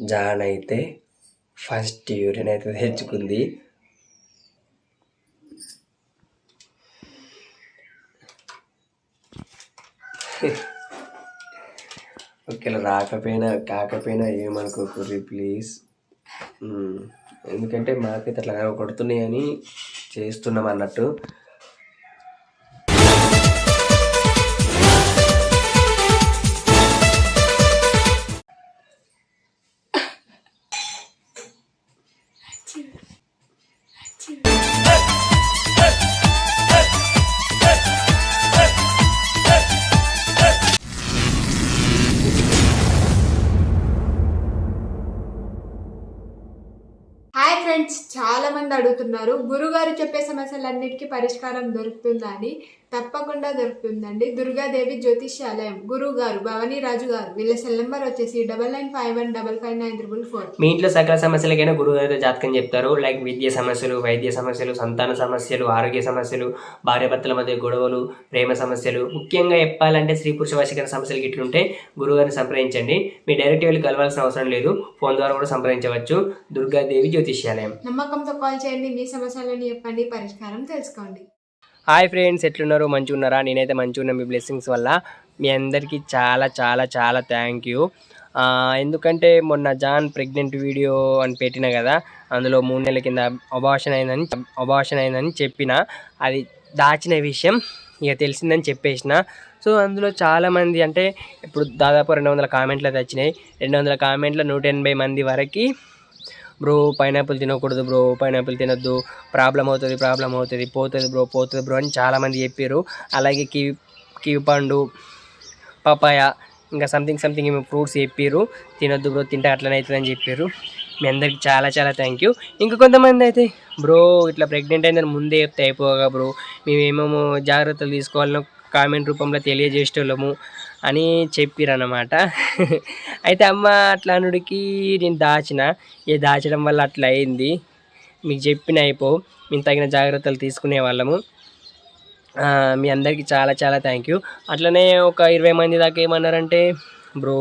John అయితే first urine అయితే తెచ్చుకుంది. ఒకవేళ రాకపోయినా కాకపోయినా ఏమనుకోకూరి ప్లీజ్. ఎందుకంటే మాకైతే అట్లా కొడుతున్నాయి అని చేస్తున్నాం అన్నట్టు. అడుగుతున్నారు. గురుగారు చెప్పే సమస్యలన్నిటికీ పరిష్కారం దొరుకుతుందా అని తప్పకుండా దొరుకుతుందండి. దుర్గాదేవి జ్యోతిష్యాలయం. గురువు గారు భవానీ రాజు గారు వీళ్ళ సెల్ నెంబర్ వచ్చేసి double nine five one double five nine triple four. మీ ఇంట్లో సకల సమస్యలకైనా గురువు గారితో జాతకం చెప్తారు. లైక్ విద్య సమస్యలు వైద్య సమస్యలు సంతాన సమస్యలు ఆరోగ్య సమస్యలు భార్యాభర్తల మధ్య గొడవలు ప్రేమ సమస్యలు. ముఖ్యంగా చెప్పాలంటే స్త్రీ పురుష వశీకరణ సమస్యలు ఇట్లుంటే గురువుగారిని సంప్రదించండి. మీ డైరెక్ట్ వెళ్ళి కలవాల్సిన అవసరం లేదు. ఫోన్ ద్వారా కూడా సంప్రదించవచ్చు. దుర్గాదేవి జ్యోతిష్యాలయం. నమ్మకంతో కాల్ చేయండి. మీ సమస్యలను చెప్పండి. పరిష్కారం తెలుసుకోండి. హాయ్ ఫ్రెండ్స్ ఎట్లున్నారు? మంచిగా ఉన్నారా నేనైతే మంచిగా ఉన్నా మీ బ్లెస్సింగ్స్ వల్ల. మీ అందరికీ చాలా చాలా చాలా థ్యాంక్ యూ ఎందుకంటే మొన్న జాన్ ప్రెగ్నెంట్ వీడియో అని పెట్టిన కదా అందులో మూడు నెలల కింద అబార్షన్ అయిందని అబార్షన్ అయిందని చెప్పిన అది దాచిన విషయం ఇక తెలిసిందని చెప్పేసిన. సో అందులో చాలామంది అంటే ఇప్పుడు దాదాపు రెండు వందల కామెంట్లు అయితే వచ్చినాయి. రెండు వందల కామెంట్లో నూట ఎనభై మంది వరకు బ్రో పైనాపిల్ తినకూడదు బ్రో పైనాపిల్ తినద్దు. ప్రాబ్లం అవుతుంది ప్రాబ్లం అవుతుంది పోతుంది బ్రో పోతుంది బ్రో అని చాలామంది చెప్పారు అలాగే కివి కివి పండు పపాయ ఇంకా సంథింగ్ సంథింగ్ ఏమో ఫ్రూట్స్ చెప్పారు తినొద్దు బ్రో తింటే అట్లనే అవుతుందని చెప్పారు మీ అందరికి చాలా చాలా థ్యాంక్ యూ ఇంకా కొంతమంది అయితే బ్రో ఇట్లా ప్రెగ్నెంట్ అయిందని ముందే చెప్తే అయిపోగా బ్రో. మేమేమేమో జాగ్రత్తలు తీసుకోవాలనో కామెంట్ రూపంలో తెలియజేసేటోళ్ళము. అని చెప్పిరన్నమాట. అయితే అమ్మ అట్లా అనుడికి నేను దాచిన. ఏ దాచడం వల్ల అట్లా అయింది? మీకు చెప్పిన అయిపో. మేము తగిన జాగ్రత్తలు తీసుకునే వాళ్ళము. మీ అందరికీ చాలా చాలా థ్యాంక్ యూ అట్లనే ఒక ఇరవై మంది దాకా ఏమన్నారంటే బ్రో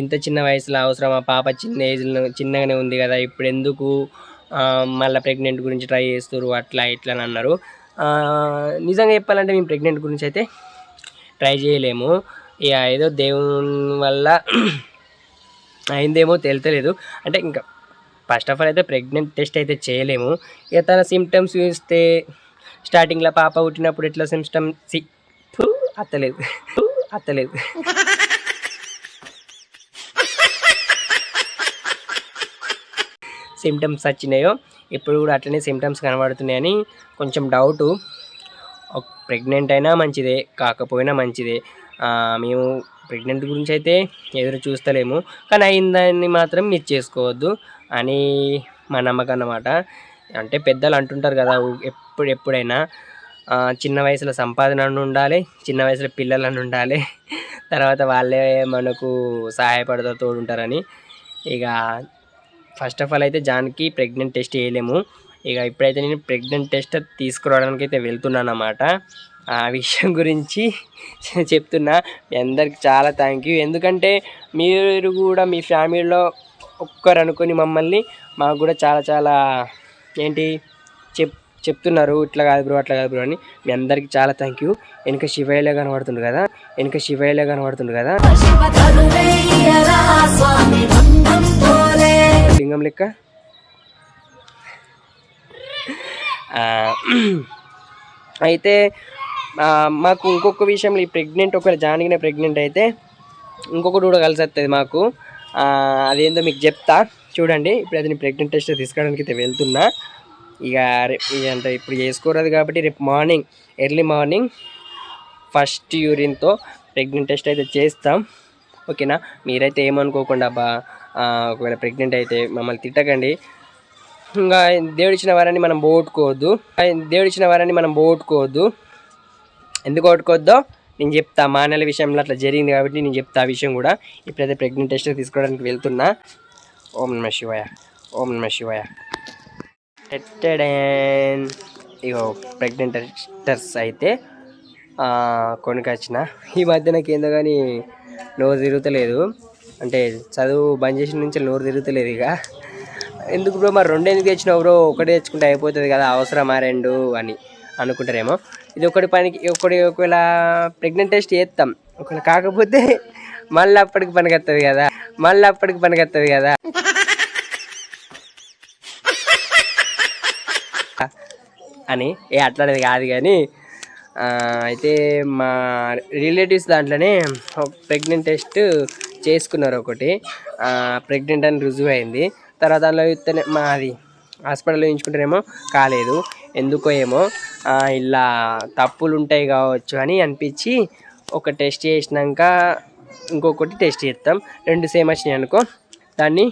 ఇంత చిన్న వయసులో అవసరం ఆ పాప చిన్న ఏజ్లో చిన్నగానే ఉంది కదా ఇప్పుడు ఎందుకు మళ్ళీ ప్రెగ్నెంట్ గురించి ట్రై చేస్తారు అట్లా ఇట్లా అని అన్నారు. నిజంగా చెప్పాలంటే మేము ప్రెగ్నెంట్ గురించి అయితే ట్రై చేయలేము. ఇక ఏదో దేవుని వల్ల అయిందేమో తెలుతలేదు అంటే ఇంకా ఫస్ట్ ఆఫ్ ఆల్ అయితే ప్రెగ్నెంట్ టెస్ట్ అయితే చేయలేము. ఇక తన సిమ్టమ్స్ చూస్తే స్టార్టింగ్లో పాప పుట్టినప్పుడు ఎట్లా సిమ్టమ్ సి అత్తలేదు. అత్తలేదు. సిమ్టమ్స్ వచ్చినాయో ఇప్పుడు కూడా అట్లనే సిమ్టమ్స్ కనబడుతున్నాయని కొంచెం డౌటు ప్రెగ్నెంట్ అయినా మంచిదే కాకపోయినా మంచిదే. మేము ప్రెగ్నెంట్ గురించి అయితే ఎదురు చూస్తలేము. కానీ అయిందాన్ని మాత్రం మీరు చేసుకోవద్దు అని మా నమ్మకం అన్నమాట. అంటే పెద్దలు అంటుంటారు కదా ఎప్పుడు ఎప్పుడైనా చిన్న వయసులో సంపాదన ఉండాలి చిన్న వయసులో పిల్లలని ఉండాలి. తర్వాత వాళ్ళే మనకు సహాయపడతా తోడుంటారని. ఇక ఫస్ట్ ఆఫ్ ఆల్ అయితే జాన్కి ప్రెగ్నెంట్ టెస్ట్ వేయలేము ఇక ఇప్పుడైతే నేను ప్రెగ్నెంట్ టెస్ట్ తీసుకురావడానికి అయితే వెళ్తున్నాను అన్నమాట. ఆ విషయం గురించి చెప్తున్నా. మీ అందరికి చాలా థ్యాంక్ యూ ఎందుకంటే మీరు కూడా మీ ఫ్యామిలీలో ఒక్కరు అనుకుని మమ్మల్ని మాకు కూడా చాలా చాలా ఏంటి చెప్ చెప్తున్నారు. ఇట్లా కాదు బ్రో అట్లా కాదు బ్రో అని మీ అందరికి చాలా థ్యాంక్ యూ వెనుక శివయ్యలో కనబడుతుంది కదా? వెనుక శివయ్యలో కనబడుతుంది కదా? లింగం లెక్క? అయితే మాకు ఇంకొక విషయంలో ఈ ప్రెగ్నెంట్ ఒకవేళ జానిగిన ప్రెగ్నెంట్ అయితే ఇంకొకటి కూడా కలిసి వస్తుంది మాకు అదేందో మీకు చెప్తా. చూడండి ఇప్పుడు అది ప్రెగ్నెంట్ టెస్ట్ తీసుకోవడానికి అయితే వెళ్తున్నా. ఇక ఇక అంటే ఇప్పుడు చేసుకోరాదు కాబట్టి రేపు మార్నింగ్ ఎర్లీ మార్నింగ్ ఫస్ట్ యూరిన్తో ప్రెగ్నెంట్ టెస్ట్ అయితే చేస్తాం. ఓకేనా? మీరైతే ఏమనుకోకుండా బా ఒకవేళ ప్రెగ్నెంట్ అయితే మమ్మల్ని తిట్టకండి. ఇంకా దేవుడిచ్చిన వారాన్ని మనం పోగొట్టుకోవద్దు. దేవుడిచ్చిన వారాన్ని మనం పోగొట్టుకోవద్దు. ఎందుకు కొట్టుకోవద్దో నేను చెప్తా. మా నెల విషయంలో అట్లా జరిగింది కాబట్టి నేను చెప్తా ఆ విషయం కూడా. ఇప్పుడైతే ప్రెగ్నెంట్ టెస్ట్ తీసుకోవడానికి వెళ్తున్నా. ఓం నమ శివాయ. ఓం నమ శివాయ. టెట్టెడేన్. ఇగో ప్రెగ్నెంట్ టెస్టర్స్ అయితే కొనుకొచ్చిన. ఈ మధ్య నాకు ఏందో కానీ నోరు తిరుగుతలేదు. అంటే చదువు బంద్ చేసిన నుంచి నోరు తిరుగుతలేదు ఇక. ఎందుకు బ్రో మరి రెండు ఎందుకు తెచ్చినావు బ్రో? ఒకటే తెచ్చుకుంటే అయిపోతుంది కదా అవసరమా రెండు అని అనుకుంటారేమో. ఇది ఒకటి పనికి ఒకటి ఒకవేళ ప్రెగ్నెంట్ టెస్ట్ చేస్తాం ఒకవేళ కాకపోతే మళ్ళీ అప్పటికి పనికొస్తుంది కదా. మళ్ళీ అప్పటికి పనికొస్తుంది కదా. అని ఏ అట్లానేది కాదు కానీ అయితే మా రిలేటివ్స్ దాంట్లోనే ప్రెగ్నెంట్ టెస్ట్ చేసుకున్నారు ఒకటి. ప్రెగ్నెంట్ అని రుజువు అయింది తర్వాత దానిలో ఇస్తేనే మాది హాస్పిటల్లో చూయించుకుంటేనేమో కాలేదు. ఎందుకో ఏమో ఇలా తప్పులు ఉంటాయి కావచ్చు అని అనిపించి ఒక టెస్ట్ చేసినాక ఇంకొకటి టెస్ట్ చేస్తాం రెండు సేమ్ వచ్చినాయి అనుకో దాన్ని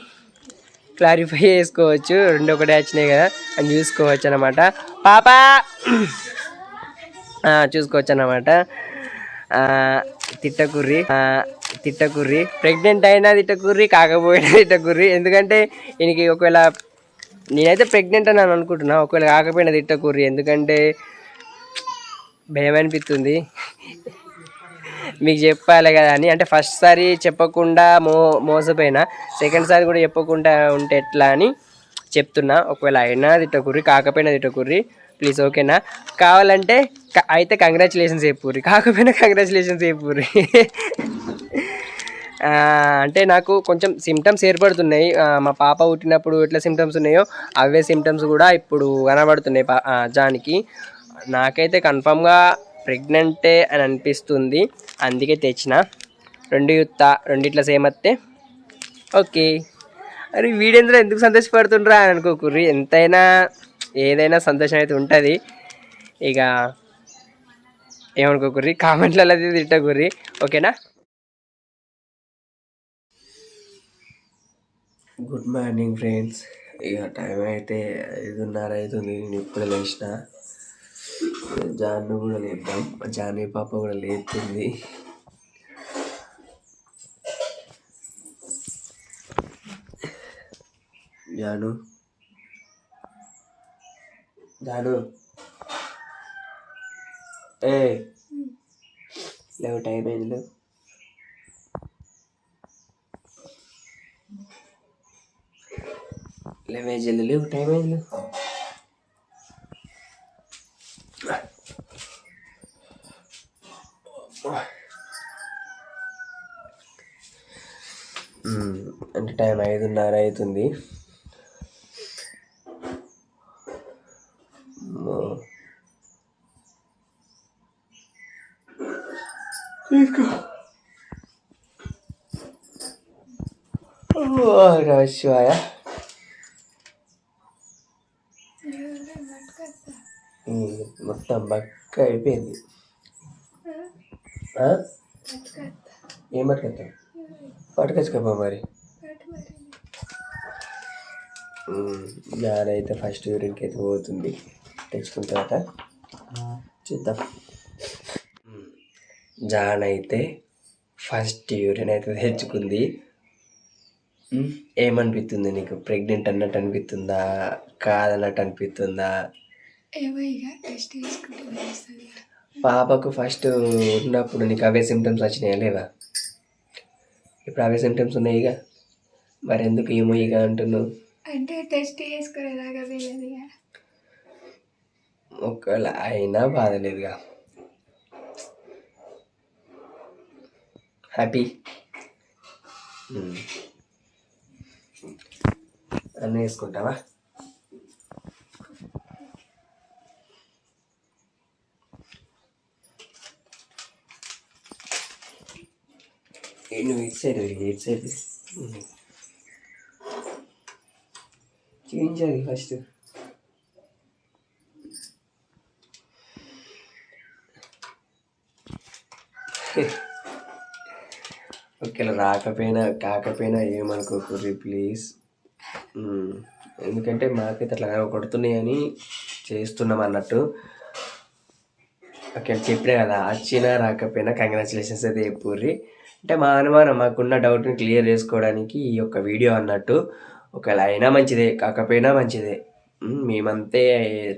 క్లారిఫై చేసుకోవచ్చు. రెండు ఒకటే వచ్చినాయి కదా అని చూసుకోవచ్చు అనమాట పాపా! చూసుకోవచ్చు అనమాట తిట్టకుర్రి తిట్టకుర్రి. ప్రెగ్నెంట్ అయినా తిట్టకుర్రి కాకపోయినా తిట్టకుర్రి. ఎందుకంటే ఈయనకి ఒకవేళ నేనైతే ప్రెగ్నెంట్ అని అనుకుంటున్నా. ఒకవేళ కాకపోయినా తిట్టకుర్రి. ఎందుకంటే భయం అనిపిస్తుంది మీకు చెప్పాలి కదా అని. అంటే ఫస్ట్ సారి చెప్పకుండా మో మోసపోయినా. సెకండ్ సారి కూడా చెప్పకుండా ఉంటే ఎట్లా అని చెప్తున్నా. ఒకవేళ అయినా తిట్టకుర్రి. కాకపోయినా తిట్టకుర్రి. ప్లీజ్ ఓకేనా కావాలంటే అయితే కంగ్రాచులేషన్స్ చెప్పుర్రి కాకపోయినా కంగ్రాచులేషన్స్ చెప్పుర్రి అంటే నాకు కొంచెం సిమ్టమ్స్ ఏర్పడుతున్నాయి. మా పాప పుట్టినప్పుడు ఎట్లా సిమ్టమ్స్ ఉన్నాయో అవే సిమ్టమ్స్ కూడా ఇప్పుడు కనబడుతున్నాయి పా జానికి. నాకైతే కన్ఫామ్గా ప్రెగ్నెంటే అని అనిపిస్తుంది. అందుకే తెచ్చిన. రెండు యుత్త రెండిట్ల సేమ్ వస్తే ఓకే. అరే వీడేంద్ర ఎందుకు సంతోషపడుతుండ్రా అని అనుకోకుర్రి ఎంతైనా ఏదైనా సంతోషం అయితే ఉంటుంది. ఇక ఏమనుకోకుర్రి కామెంట్లలో అయితే తిట్టకుర్రి ఓకేనా? Good morning friends. ఇక టైం అయితే ఐదున్నర అవుతుంది. నేను ఇప్పుడు లేచిన. జాను కూడా లేద్దాం. జానీ పాప కూడా లేస్తుంది జాను. జాను. ఏ లేవు టైం అయింది లేవు. లేవే జల్లి లేవు టైం అయింది లేవు అంటే టైం ఐదున్నర అవుతుంది అమ్మో. తీసుకో. శివాయ మ్మ్. మొత్తం బక్క అయిపోయింది. ఏం పట్టుకొస్తా పట్టుకొచ్చుకోపా మరి. అయితే ఫస్ట్ యూరిన్కి అయితే పోతుంది. తెచ్చుకున్న తర్వాత చూద్దాం. జాన్ అయితే ఫస్ట్ యూరిన్ అయితే తెచ్చుకుంది ఏమనిపిస్తుంది నీకు? ప్రెగ్నెంట్ అన్నట్టు అనిపిస్తుందా? కాదన్నట్టు అనిపిస్తుందా? టెస్ట్ పాపకు ఫస్ట్ ఉన్నప్పుడు నీకు అవే సిమ్టమ్స్ వచ్చినాయా లేవా? ఇప్పుడు అవే సిమ్టమ్స్ ఉన్నాయిగా? మరి ఎందుకు ఏమో ఇక అంటున్నావు? అంటే టెస్ట్ చేసుకునేలాగా వెళ్ళదు ఇక ఒకవేళ అయినా బాధ లేదుగా హ్యాపీ అన్నీ వేసుకుంటావా? నువ్వు ఇటు సైడ్ తిరిగి, ఇటు సైడ్ చేయించాలి ఫస్ట్ ఒకవేళ రాకపోయినా కాకపోయినా ఏమనుకోకూరి ప్లీజ్. ఎందుకంటే మాకైతే అట్లా కొడుతున్నాయని చేస్తున్నాం అన్నట్టు. ఓకే చెప్పినా కదా వచ్చినా రాకపోయినా కంగ్రాచులేషన్స్ అయితే చెప్పుర్రి అంటే మా అనుమానం మాకున్న డౌట్ని క్లియర్ చేసుకోవడానికి ఈ యొక్క వీడియో అన్నట్టు ఒకవేళ అయినా మంచిదే కాకపోయినా మంచిదే. మేమంతే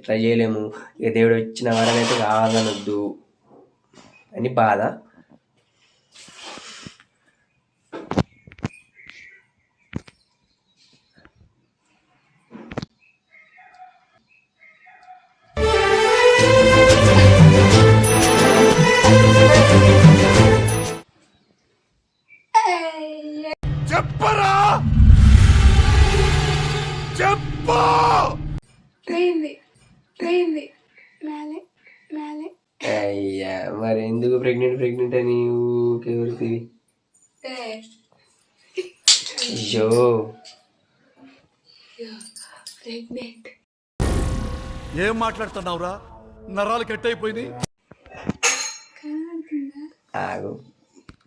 ట్రై చేయలేము. ఇక దేవుడు వచ్చిన వరం అయితే కాదనొద్దు అని బాధ. పోయింది. రాలే రాలే అయ్యా మరి ఎందుకు ప్రెగ్నెంట్ ప్రెగ్నెంట్ అని ఊరికేవరికి అయ్యో. ప్రెగ్నెంట్ ఏం మాట్లాడుతున్నావురా? నరాలు కట్ అయిపోయింది ఆగు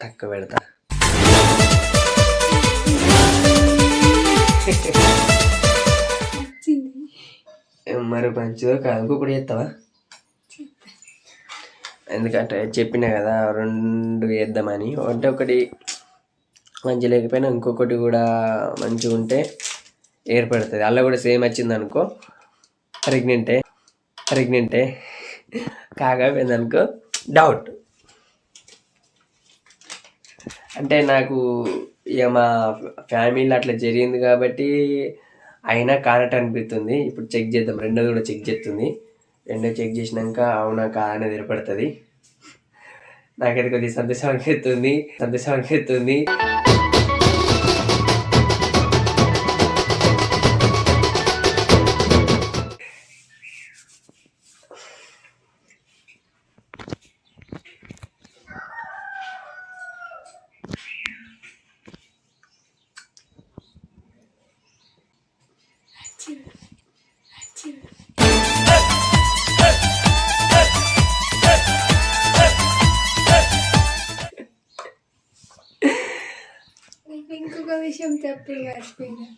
తక్కువ పెడతా. మరి మంచిదో కాదు. ఇంకొకటి చేస్తావా? ఎందుకంటే చెప్పిన కదా రెండు వేద్దామని అంటే ఒకటి మంచి లేకపోయినా ఇంకొకటి కూడా మంచిగా ఉంటే ఏర్పడుతుంది. అలా కూడా సేమ్ వచ్చింది అనుకో ప్రెగ్నెంటే ప్రెగ్నెంటే కాకపోయింది అనుకో డౌట్ అంటే నాకు ఇక మా ఫ్యామిలీలో అట్లా జరిగింది కాబట్టి అయినా కానట్టు అనిపిస్తుంది. ఇప్పుడు చెక్ చేద్దాం. రెండోది కూడా చెక్ చేస్తుంది. రెండో చెక్ చేసినాక అవునా కాదనే అనేది ఏర్పడుతుంది నాకైతే కొద్దిగా సంతోషం అనిపిస్తుంది. సంతోషం అనిపిస్తుంది.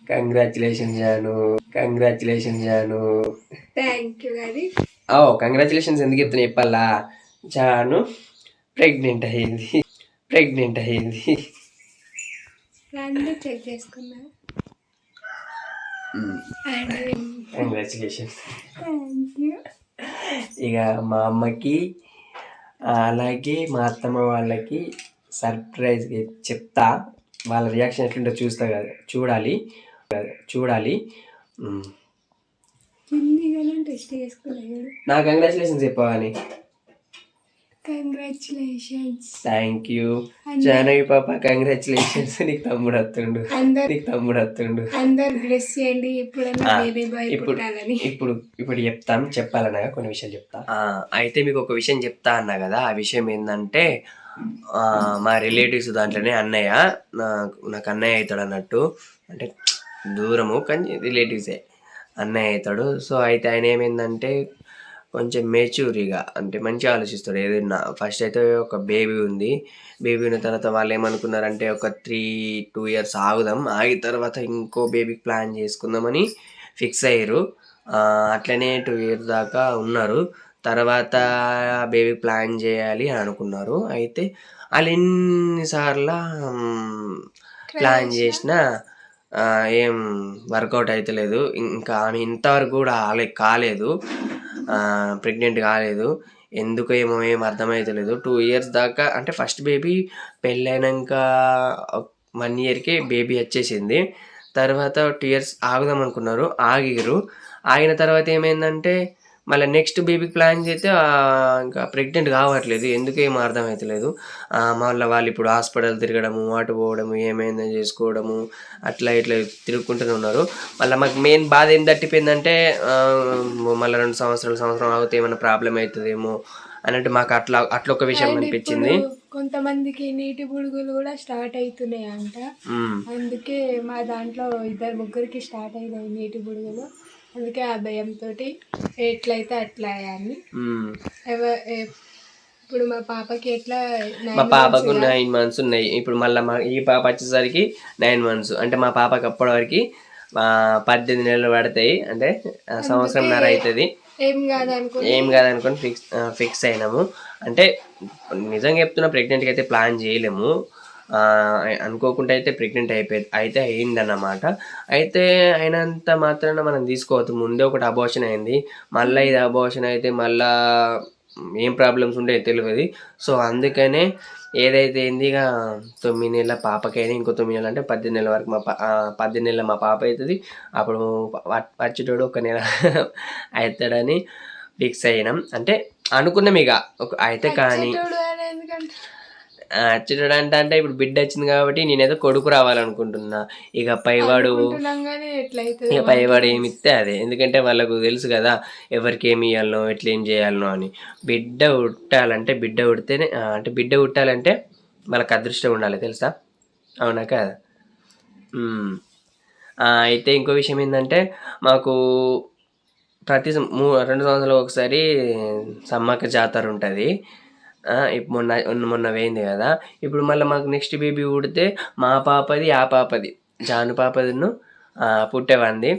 Congratulation Janu congratulation Janu thank you అది ఓ కంగ్రాచులేషన్స్ ఎందుకు చెప్తున్నా చెప్పాలా? జాను ప్రెగ్నెంట్ అయ్యింది ప్రెగ్నెంట్ అయ్యింది చెక్ చేసుకున్నా. కంగ్రాచులేషన్స్ యూ ఇక మా అమ్మకి అలాగే మా అత్తమ్మ వాళ్ళకి సర్ప్రైజ్ చెప్తా. వాళ్ళ రియాక్షన్ ఎట్లుంటో చూస్తా కదా చూడాలి. చూడాలి. నా కంగ్రాచులేషన్స్ చెప్పవని కంగ్రాచులేషన్స్ థ్యాంక్ యూ జానవి పాప కంగ్రాచులేషన్స్ నీకు తమ్ముడు వస్తుండు. అందరు నీకు తమ్ముడు వస్తుండు. అందరు బ్లెస్ చేయండి. బేబీ బాయ్ ఇప్పుడు ఇప్పుడు ఇప్పుడు చెప్తాం చెప్పాలనగా కొన్ని విషయాలు చెప్తా. ఆ, అయితే మీకు ఒక విషయం చెప్తా అన్నా కదా ఆ విషయం ఏంటంటే మా రిలేటివ్స్ దాంట్లోనే అన్నయ్య. నాకు నాకు అన్నయ్య అవుతాడు అన్నట్టు. అంటే దూరము కానీ రిలేటివ్సే అన్నయ్య అవుతాడు. సో అయితే ఆయన ఏమైందంటే కొంచెం మెచ్యూరిగా అంటే మంచిగా ఆలోచిస్తాడు. ఏదైనా ఫస్ట్ అయితే ఒక బేబీ ఉంది. బేబీ ఉన్న తర్వాత వాళ్ళు ఏమనుకున్నారంటే ఒక త్రీ టూ ఇయర్స్ ఆగుదాం. ఆగిన తర్వాత ఇంకో బేబీకి ప్లాన్ చేసుకుందామని ఫిక్స్ అయ్యారు. అట్లనే టూ ఇయర్స్ దాకా ఉన్నారు. తర్వాత బేబీ ప్లాన్ చేయాలి అని అనుకున్నారు. అయితే వాళ్ళు ఎన్నిసార్లు ప్లాన్ చేసినా? ఏం వర్కౌట్ అవుతలేదు ఇంకా ఆమె ఇంతవరకు కూడా ఆలే కాలేదు. ప్రెగ్నెంట్ కాలేదు. ఎందుకు ఏమో ఏం అర్థమవుతలేదు టూ ఇయర్స్ దాకా అంటే ఫస్ట్ బేబీ పెళ్ళైనాక వన్ ఇయర్కి బేబీ వచ్చేసింది. తర్వాత టూ ఇయర్స్ ఆగుదాం అనుకున్నారు. ఆగిరు ఆగిన తర్వాత ఏమైందంటే మళ్ళీ నెక్స్ట్ బేబీకి ప్లాన్ చేస్తే ఇంకా ప్రెగ్నెంట్ కావట్లేదు. ఎందుకు ఏం అర్థమవుతలేదు మళ్ళీ వాళ్ళు ఇప్పుడు హాస్పిటల్ తిరగడము అటు పోవడము ఏమైందో చేసుకోవడము అట్లా ఇట్లా తిరుగుకుంటూనే ఉన్నారు. మళ్ళీ మాకు మెయిన్ బాధ ఏం తట్టిపోయిందంటే మళ్ళీ రెండు సంవత్సరాలు సంవత్సరం ఆగితే ఏమైనా ప్రాబ్లం అవుతుందేమో అన్నట్టు మాకు అట్లా అట్లా ఒక విషయం అనిపించింది. కొంతమందికి నీటి బుడుగులు కూడా స్టార్ట్ అవుతున్నాయి అంట అందుకే మా దాంట్లో ఇద్దరు ముగ్గురికి స్టార్ట్ అయినాయి నీటి బుడుగులు. అందుకే ఆ భయంతో ఎట్లయితే అట్లా అని. ఇప్పుడు మా పాపకి ఎట్లా మా పాపకు నైన్ మంత్స్ ఉన్నాయి. ఇప్పుడు మళ్ళీ మా ఈ పాప వచ్చేసరికి నైన్ మంత్స్ అంటే మా పాపకి అప్పటి వరకు పద్దెనిమిది నెలలు పడతాయి. అంటే ఆ, సంవత్సరంన్నర అవుతుంది ఏం కాదనుకో ఏం కాదనుకొని ఫిక్స్ ఫిక్స్ అయినాము. అంటే నిజంగా చెప్తున్నా ప్రెగ్నెంట్కి అయితే ప్లాన్ చేయలేము. అనుకోకుండా అయితే ప్రెగ్నెంట్ అయిపోయి అయితే అయిందన్నమాట. అయితే అయినంత మాత్రాన మనం తీసుకోవద్దు. ముందే ఒకటి అబోషన్ అయింది. మళ్ళీ ఇది అబోషన్ అయితే మళ్ళా ఏం ప్రాబ్లమ్స్ ఉంటాయో తెలియదు సో అందుకనే ఏదైతే ఏంది ఇక తొమ్మిది నెలల పాపకైనా ఇంకో తొమ్మిది నెలలు అంటే పద్దెనిమిది నెలల వరకు మా పా పద్దెనిమిది నెలల మా పాప అవుతుంది అప్పుడు వచ్చేటోడు ఒక నెల అవుతాడని ఫిక్స్ అయినాం. అంటే అనుకున్నాం ఇక ఒక అయితే కానీ అచ్చుడు అంటే అంటే ఇప్పుడు బిడ్డ వచ్చింది కాబట్టి నేనేదో కొడుకు రావాలనుకుంటున్నా. ఇక పైవాడు ఇక పైవాడు ఏమి ఇస్తే అదే. ఎందుకంటే వాళ్ళకు తెలుసు కదా ఎవరికి ఏమి ఇవ్వాలనో ఎట్లా ఏం చేయాలనో అని. బిడ్డ ఉట్టాలంటే బిడ్డ ఉడితేనే అంటే బిడ్డ ఉట్టాలంటే వాళ్ళకి అదృష్టం ఉండాలి తెలుసా? అవునా కదా? అయితే ఇంకో విషయం ఏంటంటే మాకు ప్రతి మూ రెండు సంవత్సరాలు ఒకసారి సమ్మక్క జాతర ఉంటుంది. మొన్న మొన్న పోయింది కదా. ఇప్పుడు మళ్ళీ మాకు నెక్స్ట్ బేబీ పుడితే మా పాపది ఆ పాపది జాను పాపదిను పుట్టేవంది.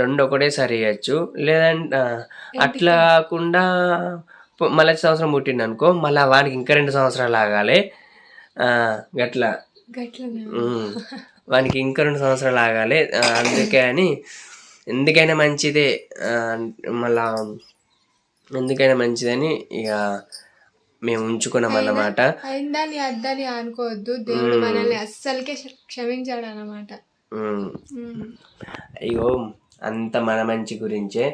రెండు ఒకటేసారి ఇవ్వచ్చు లేదంటే అట్లా కాకుండా మళ్ళీ సంవత్సరం పుట్టింది అనుకో మళ్ళీ వానికి ఇంకా రెండు సంవత్సరాలు ఆగాలి. గట్లా. వానికి ఇంకా రెండు సంవత్సరాలు ఆగాలి. అందుకే అని ఎందుకైనా మంచిదే. మళ్ళా ఎందుకైనా మంచిదని ఇక మేము ఉంచుకున్నాం అన్నమాట అయిందని అద్దని అనుకోవద్దు. దేవుడు మనల్ని అస్సలకే క్ష- క్షమించాడు అన్నమాట. ఉమ్. అయ్యో అంత మన మంచి గురించే.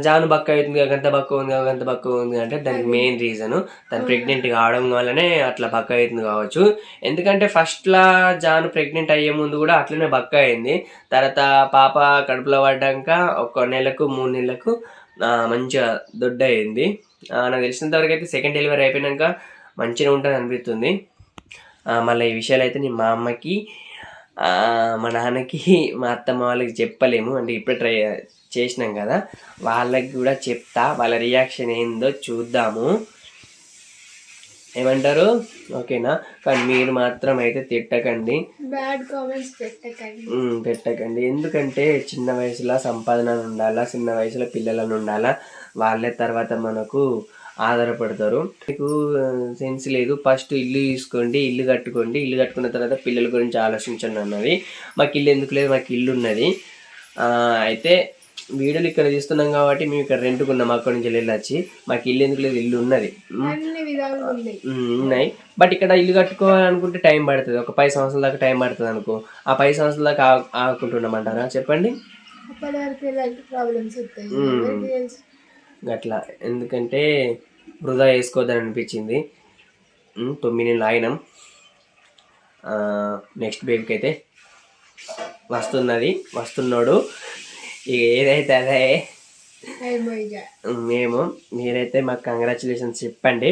జాను బక్క అవుతుంది గంత బక్క ఉంది గంత బక్క ఉంది అంటే దానికి మెయిన్ రీజన్ తను ప్రెగ్నెంట్ కావడం వల్లనే అట్లా బక్క అవుతుంది కావచ్చు. ఎందుకంటే ఫస్ట్లా జాను ప్రెగ్నెంట్ అయ్యే ముందు కూడా అట్లనే బక్క అయింది. తర్వాత పాప కడుపులో పడ్డాక ఒక నెలకు మూడు నెలలకు మంచిగా దొడ్డ అయింది ఆ, నాకు తెలిసినంత వరకు అయితే సెకండ్ డెలివరీ అయిపోయినాక మంచిగా ఉంటుంది అనిపిస్తుంది. మళ్ళీ ఈ విషయాలు అయితే నేను మా అమ్మకి మా నాన్నకి మా అత్తమ్మ వాళ్ళకి చెప్పలేము. అంటే ఇప్పుడే ట్రై చేసినాం కదా. వాళ్ళకి కూడా చెప్తా వాళ్ళ రియాక్షన్ ఏందో చూద్దాము. ఏమంటారు? ఓకేనా? కానీ మీరు మాత్రం అయితే తిట్టకండి. బ్యాడ్ కామెంట్స్ పెట్టకండి. పెట్టకండి. ఎందుకంటే చిన్న వయసులో సంపాదన ఉండాలా చిన్న వయసులో పిల్లలను ఉండాలా వాళ్ళే తర్వాత మనకు ఆధారపడతారు. మీకు సెన్స్ లేదు. ఫస్ట్ ఇల్లు తీసుకోండి ఇల్లు కట్టుకోండి. ఇల్లు కట్టుకున్న తర్వాత పిల్లల గురించి ఆలోచించండి అన్నది. మాకు ఇల్లు ఎందుకు లేదు? మాకు ఇల్లు ఉన్నది. అయితే వీడియోలు ఇక్కడ తీస్తున్నాం కాబట్టి మేము ఇక్కడ రెంట్కున్నాం. అక్కడి నుంచి వెళ్ళొచ్చి మాకు ఇల్లు ఎందుకు లేదు? ఇల్లు ఉన్నది. ఉన్నాయి. బట్ ఇక్కడ ఇల్లు కట్టుకోవాలనుకుంటే టైం పడుతుంది. ఒక పది సంవత్సరాల దాకా టైం పడుతుంది అనుకో. ఆ పది సంవత్సరాల దాకా ఆ- ఆగుకుంటున్నామంటారా? చెప్పండి. అట్లా. ఎందుకంటే వృధా వేసుకోవద్దని అనిపించింది. తొమ్మిది నెలలు ఆగినాం. నెక్స్ట్ బేబీకి అయితే వస్తున్నది. వస్తున్నాడు. ఇక ఏదైతే అదే మేము మీరైతే మాకు కంగ్రాచులేషన్స్ చెప్పండి.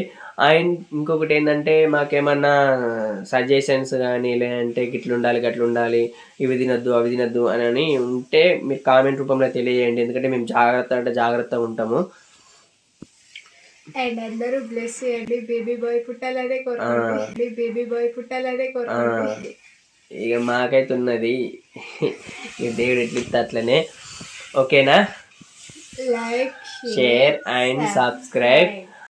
అండ్ ఇంకొకటి ఏంటంటే మాకేమన్నా సజెషన్స్ కానీ లేదంటే గిట్ల ఉండాలి గట్ల ఉండాలి ఇవి తినొద్దు అవి తినొద్దు అని అని ఉంటే మీరు కామెంట్ రూపంలో తెలియజేయండి. ఎందుకంటే మేము జాగ్రత్త అంటే జాగ్రత్తగా ఉంటాము. అండ్ అందరూ బ్లెస్ చేయండి. బేబీ బాయ్ పుట్టాలనే కోరుకోండి బేబీ బాయ్ పుట్టాలనే కోరుకోండి ఇక మాకైతే ఉన్నది. దేవుడు ఎట్లిస్తే అట్లనే. ఓకేనా? Like share and subscribe